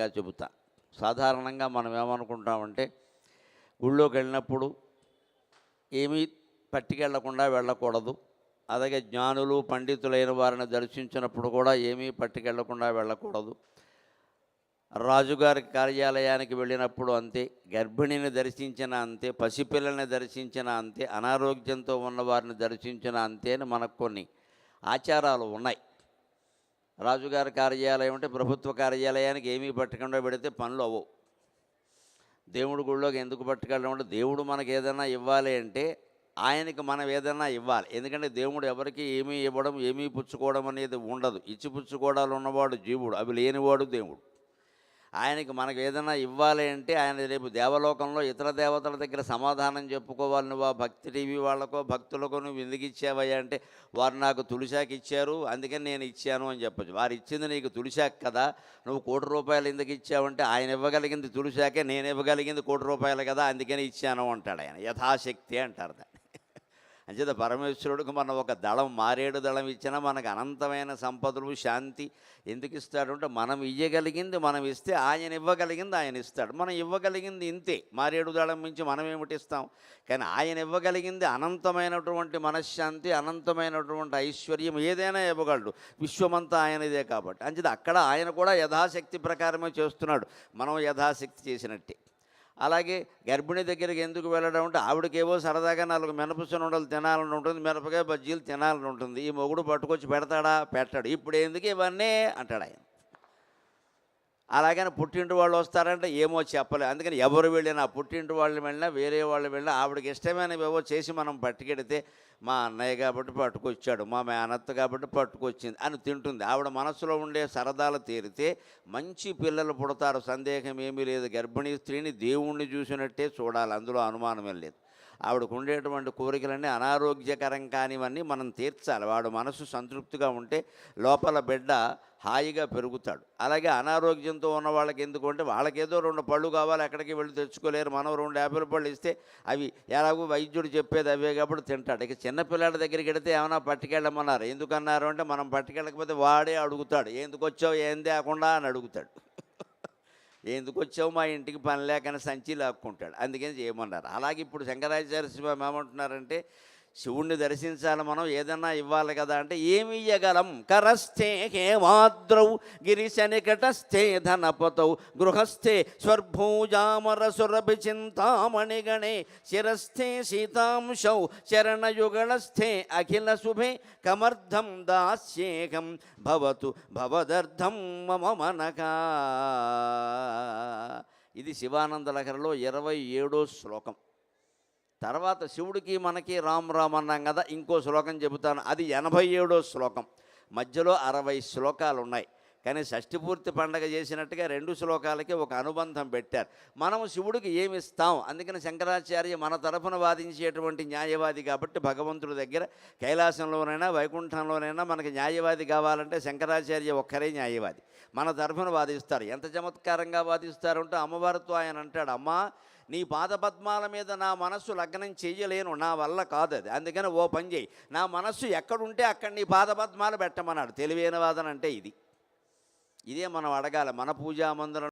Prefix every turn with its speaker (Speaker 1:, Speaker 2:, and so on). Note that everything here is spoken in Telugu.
Speaker 1: దృష్టాంతంగా చెబుతా. సాధారణంగా మనం ఏమనుకుంటామంటే గుళ్ళోకి వెళ్ళినప్పుడు ఏమీ పట్టుకెళ్ళకుండా వెళ్ళకూడదు. అలాగే జ్ఞానులు పండితులైన వారిని దర్శించినప్పుడు కూడా ఏమీ పట్టుకెళ్ళకుండా వెళ్ళకూడదు. రాజుగారి కార్యాలయానికి వెళ్ళినప్పుడు అంతే గర్భిణిని దర్శించిన అంతే పసిపిల్లల్ని దర్శించిన అంతే అనారోగ్యంతో ఉన్న వారిని దర్శించిన అంతే అని మనకు కొన్ని ఆచారాలు ఉన్నాయి. రాజుగారి కార్యాలయం అంటే ప్రభుత్వ కార్యాలయానికి ఏమీ పట్టకుండా పెడితే పనులు అవ్వవు. దేవుడి గుళ్ళోకి ఎందుకు పట్టుకెళ్ళడం అంటే దేవుడు మనకి ఏదైనా ఇవ్వాలి అంటే ఆయనకి మనం ఏదైనా ఇవ్వాలి. ఎందుకంటే దేవుడు ఎవరికి ఏమీ ఇవ్వడం ఏమీ పుచ్చుకోవడం అనేది ఉండదు. ఇచ్చి పుచ్చుకోవడాలు ఉన్నవాడు జీవుడు అవి లేనివాడు దేవుడు. ఆయనకి మనకు ఏదైనా ఇవ్వాలి అంటే ఆయన రేపు దేవలోకంలో ఇతర దేవతల దగ్గర సమాధానం చెప్పుకోవాలి. నువ్వు ఆ భక్తి టీవీ వాళ్ళకో భక్తులకో నువ్వు ఎందుకు ఇచ్చావయ్యా అంటే వారు నాకు తులిశాకి ఇచ్చారు అందుకని నేను ఇచ్చాను అని చెప్పచ్చు. వారు ఇచ్చింది నీకు తులిశాక్ కదా నువ్వు కోటి రూపాయలు ఎందుకు ఇచ్చావంటే ఆయన ఇవ్వగలిగింది తులిశాకే నేను ఇవ్వగలిగింది కోటి రూపాయలు కదా అందుకని ఇచ్చాను అంటాడు ఆయన. యథాశక్తి అంటారు అంచేత పరమేశ్వరుడికి మనం ఒక దళం మారేడు దళం ఇచ్చినా మనకు అనంతమైన సంపదలు శాంతి ఎందుకు ఇస్తాడు అంటే మనం ఇవ్వగలిగింది మనం ఇస్తే ఆయన ఇవ్వగలిగింది ఆయన ఇస్తాడు. మనం ఇవ్వగలిగింది ఇంతే. మారేడు దళం మించి మనం ఏమిటి ఇస్తాం? కానీ ఆయన ఇవ్వగలిగింది అనంతమైనటువంటి మనశ్శాంతి అనంతమైనటువంటి ఐశ్వర్యం ఏదైనా ఇవ్వగలడు. విశ్వమంతా ఆయనదే కాబట్టి. అంచేది అక్కడ ఆయన కూడా యథాశక్తి ప్రకారమే చేస్తున్నాడు. మనం యథాశక్తి చేసినట్టే. అలాగే గర్భిణి దగ్గరికి ఎందుకు వెళ్ళడం అంటే ఆవిడకేవో సరదాగా నాలుగు మినపసున ఉండలు తినాలని ఉంటుంది మిరపకాయ బజ్జీలు తినాలని ఉంటుంది. ఈ మొగుడు పట్టుకొచ్చి పెడతాడా? పెట్టాడు. ఇప్పుడు ఎందుకు ఇవన్నీ? అంటాడు ఆయన. అలాగని పుట్టింటి వాళ్ళు వస్తారంటే ఏమో చెప్పలేదు అందుకని ఎవరు వెళ్ళినా పుట్టింటి వాళ్ళు వెళ్ళినా వేరే వాళ్ళు వెళ్ళినా ఆవిడకి ఇష్టమైనవి ఏవో చేసి మనం పట్టుకెడితే మా అన్నయ్య కాబట్టి పట్టుకొచ్చాడు మా మేనత్త కాబట్టి పట్టుకొచ్చింది అని తింటుంది. ఆవిడ మనసులో ఉండే సరదాలు తీరితే మంచి పిల్లలు పుడతారు సందేహం ఏమీ లేదు. గర్భిణీ స్త్రీని దేవుణ్ణి చూసినట్టే చూడాలి అందులో అనుమానమే లేదు. ఆవిడకు ఉండేటువంటి కోరికలన్నీ అనారోగ్యకరం కానివన్నీ మనం తీర్చాలి. వాడు మనసు సంతృప్తిగా ఉంటే లోపల బిడ్డ హాయిగా పెరుగుతాడు. అలాగే అనారోగ్యంతో ఉన్న వాళ్ళకి ఎందుకంటే వాళ్ళకేదో రెండు పళ్ళు కావాలి ఎక్కడికి వెళ్ళి తెచ్చుకోలేరు. మనం రెండు యాభై పళ్ళు ఇస్తే అవి ఎలాగో వైద్యుడు చెప్పేది అవే కాబట్టి తింటాడు. ఇక చిన్నపిల్లాడి దగ్గరికి వెడితే ఏమైనా పట్టుకెళ్ళమన్నారు. ఎందుకన్నారు అంటే మనం పట్టుకెళ్ళకపోతే వాడే అడుగుతాడు. ఎందుకు వచ్చావు ఏం తేకుండా అని అడుగుతాడు. ఎందుకు వచ్చావు మా ఇంటికి పని లేకని సంచి లాక్కుంటాడు. అందుకని చేయమన్నారు. అలాగే ఇప్పుడు శంకరాచార్య స్వామి ఏమంటున్నారంటే శివుణ్ణి దర్శించాలి మనం ఏదన్నా ఇవ్వాలి కదా అంటే ఏమి ఇయ్యగలం? కరస్థే హేమాద్రౌ గిరిశనికటస్థే ధనపతౌ గృహస్థే స్వర్భూజామర సురభి చింతామణిగణే శిరస్థే సీతాంశౌ చరణయుగళస్థే అఖిల శుభే కమర్థం దాస్యేకం భవతు భవదర్థం మమ మనకా. ఇది శివానంద లహరిలో ఇరవై ఏడో శ్లోకం. తర్వాత శివుడికి మనకి రామ్ రామ్ అన్నాం కదా ఇంకో శ్లోకం చెబుతాను. అది ఎనభై ఏడో శ్లోకం. మధ్యలో అరవై శ్లోకాలు ఉన్నాయి కానీ షష్ఠిపూర్తి పండగ చేసినట్టుగా రెండు శ్లోకాలకి ఒక అనుబంధం పెట్టారు. మనము శివుడికి ఏమి ఇస్తాం? అందుకని శంకరాచార్య మన తరఫున వాదించేటువంటి న్యాయవాది కాబట్టి భగవంతుడి దగ్గర కైలాసంలోనైనా వైకుంఠంలోనైనా మనకి న్యాయవాది కావాలంటే శంకరాచార్య ఒక్కరే న్యాయవాది. మన తరఫున వాదిస్తారు. ఎంత చమత్కారంగా వాదిస్తారు అంటే అమ్మవారితో ఆయన అంటాడు అమ్మా నీ పాదపద్మాల మీద నా మనస్సు లగ్నం చెయ్యలేను నా వల్ల కాదు అది. అందుకని ఓ పని చేయి నా మనస్సు ఎక్కడుంటే అక్కడ నీ పాదపద్మాలు పెట్టమన్నాడు. తెలివైన వాదన అంటే ఇది. ఇదే మనం అడగాలి. మన పూజా మందిరం